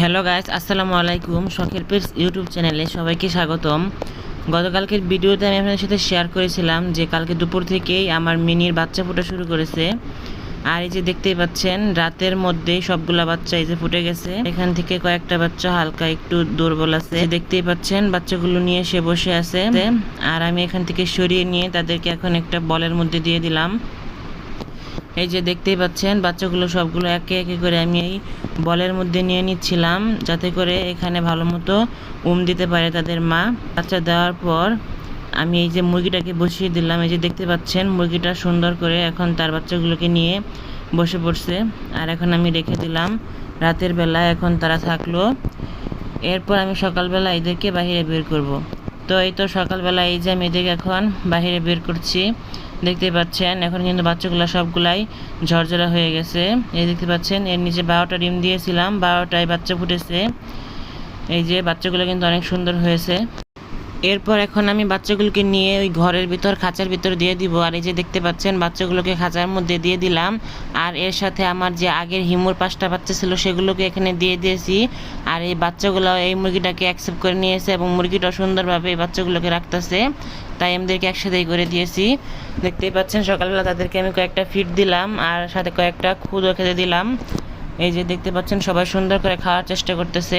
Hello guys আসসালামু আলাইকুম শখের পেজ ইউটিউব চ্যানেলে সবাইকে স্বাগতম। গতকালকের ভিডিওতে আমি আপনাদের সাথে শেয়ার করেছিলাম যে কালকে দুপুর থেকেই আমার মিনির বাচ্চা ফোটা শুরু করেছে। আর এই যে দেখতেই পাচ্ছেন, রাতের মধ্যেই সবগুলা বাচ্চা এই যে ফুটে গেছে। এখান থেকে কয়েকটা বাচ্চা হালকা একটু দুর্বল আছে। দেখতেই পাচ্ছেন, বাচ্চাগুলো নিয়ে সে বসে আছে। আর আমি এখান থেকে সরিয়ে নিয়ে তাদেরকে এখন একটা বলের মধ্যে দিয়ে দিলাম। এই যে দেখতেই পাচ্ছেন, বাচ্চাগুলো সবগুলো একে একে করে আমি এই বলের মধ্যে নিয়ে নিচ্ছিলাম, যাতে করে এখানে ভালো মতো উম দিতে পারে তাদের মা। বাচ্চা দেওয়ার পর আমি এই যে মুরগিটাকে বসিয়ে দিলাম, এই যে দেখতে পাচ্ছেন, মুরগিটা সুন্দর করে এখন তার বাচ্চাগুলোকে নিয়ে বসে পড়ছে। আর এখন আমি রেখে দিলাম, রাতের বেলা এখন তারা থাকল। এরপর আমি সকালবেলা এদেরকে বাইরে বের করব। তো এই তো সকালবেলা এই যে আমি এদেরকে এখন বাইরে বের করছি। দেখতে পাচ্ছেন, এখন কিন্তু বাচ্চাগুলো সবগুলাই ঝরঝরা হয়ে গেছে। এই দেখতে পাচ্ছেন, এর নিচে বারোটা ডিম দিয়েছিলাম, বারোটায় বাচ্চা ফুটেছে। এই যে বাচ্চাগুলো কিন্তু অনেক সুন্দর হয়েছে। এরপর এখন আমি বাচ্চাগুলোকে নিয়ে ওই ঘরের ভিতর, খাঁচার ভিতর দিয়ে দিব। আর এই যে দেখতে পাচ্ছেন, বাচ্চাগুলোকে খাঁচার মধ্যে দিয়ে দিলাম। আর এর সাথে আমার যে আগের হিমুর পাঁচটা বাচ্চা ছিল, সেগুলোকে এখানে দিয়ে দিয়েছি। আর এই বাচ্চাগুলো এই মুরগিটাকে অ্যাকসেপ্ট করে নিয়েছে এবং মুরগিটা সুন্দরভাবে এই বাচ্চাগুলোকে রাখতেছে। তাই আমাদেরকে একসাথেই করে দিয়েছি। দেখতেই পাচ্ছেন, সকালবেলা তাদেরকে আমি কয়েকটা ফিট দিলাম আর সাথে কয়েকটা খুদও খেতে দিলাম। এই যে দেখতে পাচ্ছেন, সবাই সুন্দর করে খাওয়ার চেষ্টা করতেছে।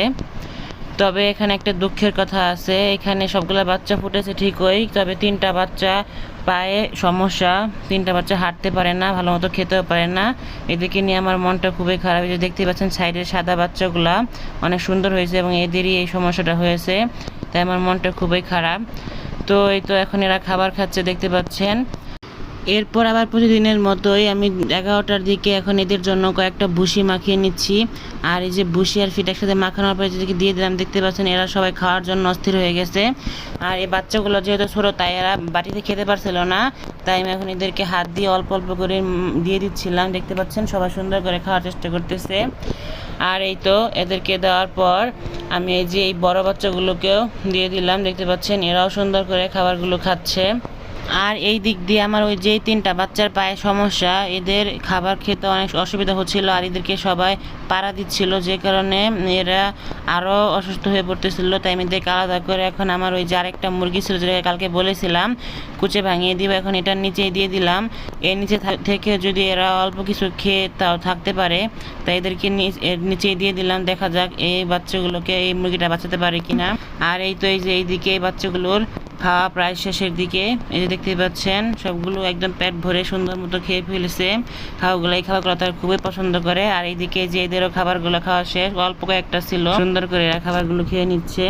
তবে এখানে একটা দুঃখের কথা আছে। এখানে সবগুলো বাচ্চা ফুটেছে ঠিকই, তবে তিনটা বাচ্চা পায়ে সমস্যা। তিনটা বাচ্চা হাঁটতে পারে না ভালো মতো খেতেও পারে না। এদিকে নিয়ে আমার মনটা খুবই খারাপ। যে দেখতে পাচ্ছেন সাইডের সাদা বাচ্চাগুলা অনেক সুন্দর হয়েছে এবং এদেরই এই সমস্যাটা হয়েছে। তাই আমার মনটা খুবই খারাপ। তো এই তো এখন এরা খাবার খাচ্ছে, দেখতে পাচ্ছেন। এরপর আবার প্রতিদিনের মতোই আমি এগারোটার দিকে এখন এদের জন্য কয়েকটা ভুসি মাখিয়ে নিচ্ছি। আর এই যে ভুসি আর ফিট একসাথে মাখানোর পরে যেদিকে দিয়ে দিলাম, দেখতে পাচ্ছেন এরা সবাই খাওয়ার জন্য অস্থির হয়ে গেছে। আর এই বাচ্চাগুলো যেহেতু ছোটো, তাই এরা বাটিতে খেতে পারছিল না। তাই আমি এখন এদেরকে হাত দিয়ে অল্প অল্প করে দিয়ে দিচ্ছিলাম। দেখতে পাচ্ছেন সবাই সুন্দর করে খাওয়ার চেষ্টা করতেছে। আর এই তো এদেরকে দেওয়ার পর আমি এই যে এই বড় বাচ্চাগুলোকেও দিয়ে দিলাম। দেখতে পাচ্ছেন এরাও সুন্দর করে খাবারগুলো খাচ্ছে। আর এই দিক দিয়ে আমার ওই যেই তিনটা বাচ্চার পায়ে সমস্যা, এদের খাবার খেতে অনেক অসুবিধা হচ্ছিল আর এদেরকে সবাই পাড়া দিচ্ছিল, যে কারণে এরা আরও অসুস্থ হয়ে পড়তেছিল। তাই আমি এদেরকে আলাদা করে এখন আমার ওই যে আরেকটা মুরগি ছিল যেটা কালকে বলেছিলাম, কুচে ভাঙিয়ে দিব, এখন এটার নিচেই দিয়ে দিলাম। এর নিচে থেকে যদি এরা অল্প কিছু খেয়ে তাও থাকতে পারে, তাই এদেরকে নি- এর নিচেই দিয়ে দিলাম। দেখা যাক এই বাচ্চাগুলোকে, এই মুরগিটা বাঁচাতে পারে কিনা। আর এই তো এই যে এইদিকে এই বাচ্চাগুলোর খাওয়া প্রায় শেষের দিকে। এই যে দেখতে পাচ্ছেন, সবগুলো একদম পেট ভরে সুন্দর মতো খেয়ে ফেলেছে। খাওয়াগুলো এই খাবারগুলো তার খুবই পছন্দ করে। আর এইদিকে যে এদেরও খাবারগুলো খাওয়া শেষ, অল্প কয়েকটা ছিল। সুন্দর করে এরা খাবারগুলো খেয়ে নিচ্ছে।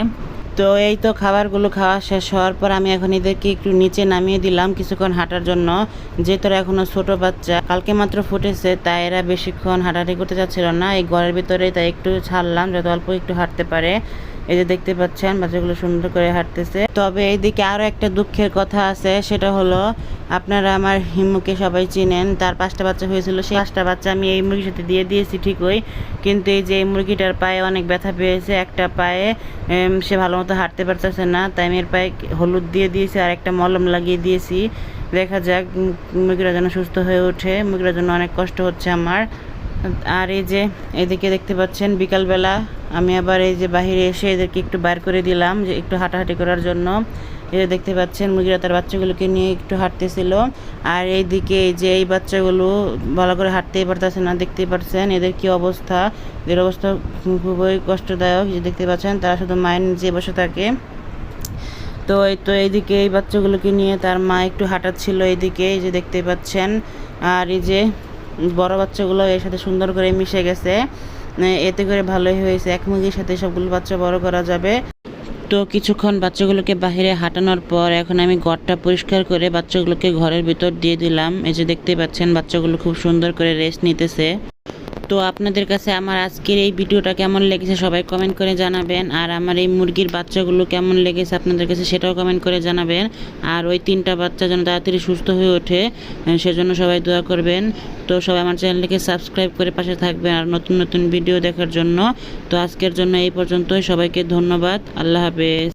তো এই তো খাবারগুলো খাওয়া শেষ হওয়ার পর আমি এখন এদেরকে একটু নিচে নামিয়ে দিলাম কিছুক্ষণ হাঁটার জন্য। যেহেতু এরা এখনও ছোট বাচ্চা, কালকে মাত্র ফুটেছে, তাই এরা বেশিক্ষণ হাঁটাহাঁটি করতে চাচ্ছিল না। এই ঘরের ভিতরে তাই একটু ছাড়লাম, যাতে অল্প একটু হাঁটতে পারে। এই যে দেখতে পাচ্ছেন, বাচ্চাগুলো সুন্দর করে হাঁটতেছে। তবে এইদিকে আরও একটা দুঃখের কথা আছে, সেটা হলো আপনারা আমার হিমুকে সবাই চিনেন, তার পাঁচটা বাচ্চা হয়েছিল, সেই পাঁচটা বাচ্চা আমি এই মুরগির সাথে দিয়ে দিয়েছি ঠিকই, কিন্তু এই যে এই মুরগিটার পায়ে অনেক ব্যথা পেয়েছে, একটা পায়ে সে ভালো মতো হাঁটতে পারতেছে না, তাই আমি এর পায়ে হলুদ দিয়ে দিয়েছি, আর একটা মলম লাগিয়ে দিয়েছি। দেখা যাক মুরগিরা যেন সুস্থ হয়ে ওঠে মুরগিরা জন্য অনেক কষ্ট হচ্ছে আমার। আর এই যে এদিকে দেখতে পাচ্ছেন বিকালবেলা আমি আবার এই যে বাইরে এসে এদেরকে একটু বার করে দিলাম যে একটু হাঁটাহাঁটি করার জন্য। এই দেখতে পাচ্ছেন মুরগিরা তার বাচ্চাগুলোকে নিয়ে একটু হাঁটতেছিল। আর এইদিকে এই যে এই বাচ্চাগুলো ভালো করে হাঁটতেই পারতেছে না, দেখতেই পাচ্ছেন এদের কি অবস্থা? এদের অবস্থা খুবই কষ্টদায়ক যে দেখতে পাচ্ছেন, তারা শুধু মায়ের নিচে বসে থাকে। তো এই তো এইদিকে এই বাচ্চাগুলোকে নিয়ে তার মা একটু হাঁটাচ্ছিল এইদিকে, এই যে দেখতে পাচ্ছেন। আর এই যে বড় বাচ্চাগুলো এর সাথে সুন্দর করে মিশে গেছে। এতে করে ভালোই হয়েছে। এক মুরগির সাথে সবগুলো বাচ্চা বড় করা যাবে। তো কিছুক্ষণ বাচ্চাগুলোকে বাহিরে হাঁটানোর পর এখন আমি ঘরটা পরিষ্কার করে বাচ্চাগুলোকে ঘরের ভিতর দিয়ে দিলাম। এই যে দেখতে পাচ্ছেন, বাচ্চাগুলো খুব সুন্দর করে রেস্ট নিতেছে। তো আপনাদের কাছে আমার আজকের এই ভিডিওটা কেমন লেগেছে সবাই কমেন্ট করে জানাবেন। আর আমার এই মুরগির বাচ্চাগুলো কেমন লেগেছে আপনাদের কাছে সেটাও কমেন্ট করে জানাবেন। আর ওই তিনটা বাচ্চা যেন তাড়াতাড়ি সুস্থ হয়ে ওঠে সেজন্য সবাই দোয়া করবেন। তো সবাই আমার চ্যানেলটিকে সাবস্ক্রাইব করে পাশে থাকবেন আর নতুন নতুন ভিডিও দেখার জন্য। তো আজকের জন্য এই পর্যন্তই। সবাইকে ধন্যবাদ। আল্লাহ হাফেজ।